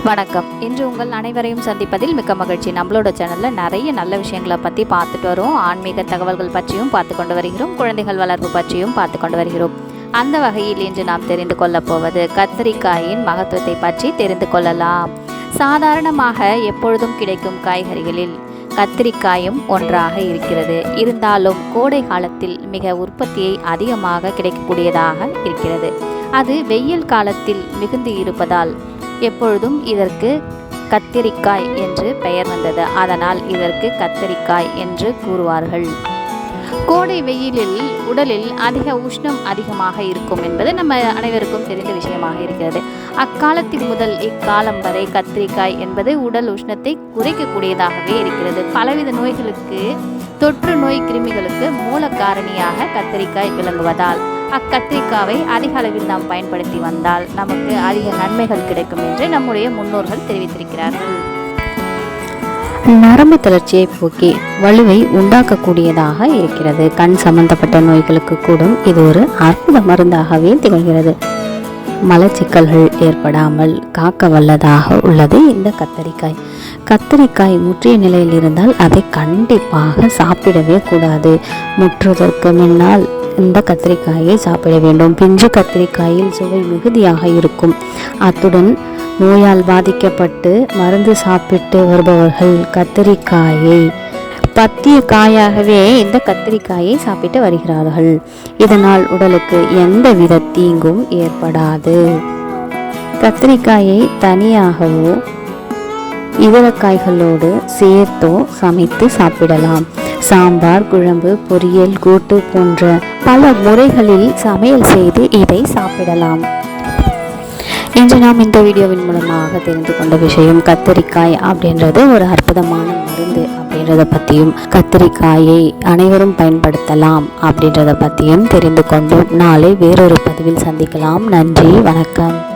வணக்கம். இன்று உங்கள் அனைவரையும் சந்திப்பதில் மிக்க மகிழ்ச்சி. நம்மளோட சேனலில் நிறைய நல்ல விஷயங்களை பற்றி பார்த்துட்டு வரோம். ஆன்மீக தகவல்கள் பற்றியும் பார்த்து கொண்டு வருகிறோம். குழந்தைகள் வளர்ப்பு பற்றியும் பார்த்து கொண்டு வருகிறோம். அந்த வகையில் இன்று நாம் தெரிந்து கொள்ளப் போவது கத்திரிக்காயின் மகத்துவத்தை பற்றி தெரிந்து கொள்ளலாம். சாதாரணமாக எப்பொழுதும் கிடைக்கும் காய்கறிகளில் கத்திரிக்காயும் ஒன்றாக இருக்கிறது. இருந்தாலும் கோடை காலத்தில் மிக உற்பத்தியை அதிகமாக கிடைக்கக்கூடியதாக இருக்கிறது. அது வெயில் காலத்தில் மிகுந்து இருப்பதால் எப்பொழுதும் இதற்கு கத்திரிக்காய் என்று பெயர் வந்தது. அதனால் இதற்கு கத்திரிக்காய் என்று கூறுவார்கள். கோடை வெயிலில் உடலில் அதிக உஷ்ணம் அதிகமாக இருக்கும் என்பது நம்ம அனைவருக்கும் தெரிந்த விஷயமாக இருக்கிறது. அக்காலத்தில் முதல் இக்காலம் வரை கத்திரிக்காய் என்பது உடல் உஷ்ணத்தை குறைக்கக்கூடியதாகவே இருக்கிறது. பலவித நோய்களுக்கு தொற்று நோய் கிருமிகளுக்கு மூல காரணியாக கத்திரிக்காய் விளங்குவதால் அக்கத்திரிக்காவை அதிக அளவில் நாம் பயன்படுத்தி வந்தால் நமக்கு அதிக நன்மைகள் கிடைக்கும் என்று நம்முடைய முன்னோர்கள் தெரிவித்திருக்கிறார்கள். நரம்பு தளர்ச்சியை போக்கி வலுவை உண்டாக்கக்கூடியதாக இருக்கிறது. கண் சம்பந்தப்பட்ட நோய்களுக்கு கூடும். இது ஒரு அற்புத மருந்தாகவே திகழ்கிறது. மலச்சிக்கல்கள் ஏற்படாமல் காக்க வல்லதாக உள்ளது இந்த கத்தரிக்காய். கத்தரிக்காய் முற்றிய நிலையில் இருந்தால் அதை கண்டிப்பாக சாப்பிடவே கூடாது. முற்றுவதற்கு முன்னால் இந்த கத்திரிக்காயை சாப்பிட வேண்டும். பிஞ்சு கத்திரிக்காயில் சுவை மிகுதியாக இருக்கும். அத்துடன் நோயால் பாதிக்கப்பட்டு மருந்து சாப்பிட்டு வருபவர்கள் கத்திரிக்காயை பத்திய காயாகவே இந்த கத்திரிக்காயை சாப்பிட்டு வருகிறார்கள். இதனால் உடலுக்கு எந்தவித தீங்கும் ஏற்படாது. கத்திரிக்காயை தனியாகவோ இதர காய்களோடு சேர்த்தோ சமைத்து சாப்பிடலாம். சாம்பார் குழம்பு பொரியல் கூட்டு போன்ற பல முறைகளில் சமையல் செய்து இதை சாப்பிடலாம். இன்று நாம் இந்த வீடியோவின் மூலமாக தெரிந்து கொண்ட விஷயம் கத்திரிக்காய் அப்படின்றது ஒரு அற்புதமான அப்படின்றத பற்றியும் கத்திரிக்காயை அனைவரும் பயன்படுத்தலாம் அப்படின்றத பற்றியும் தெரிந்து கொண்டோம். நாளை வேறொரு பதிவில் சந்திக்கலாம். நன்றி வணக்கம்.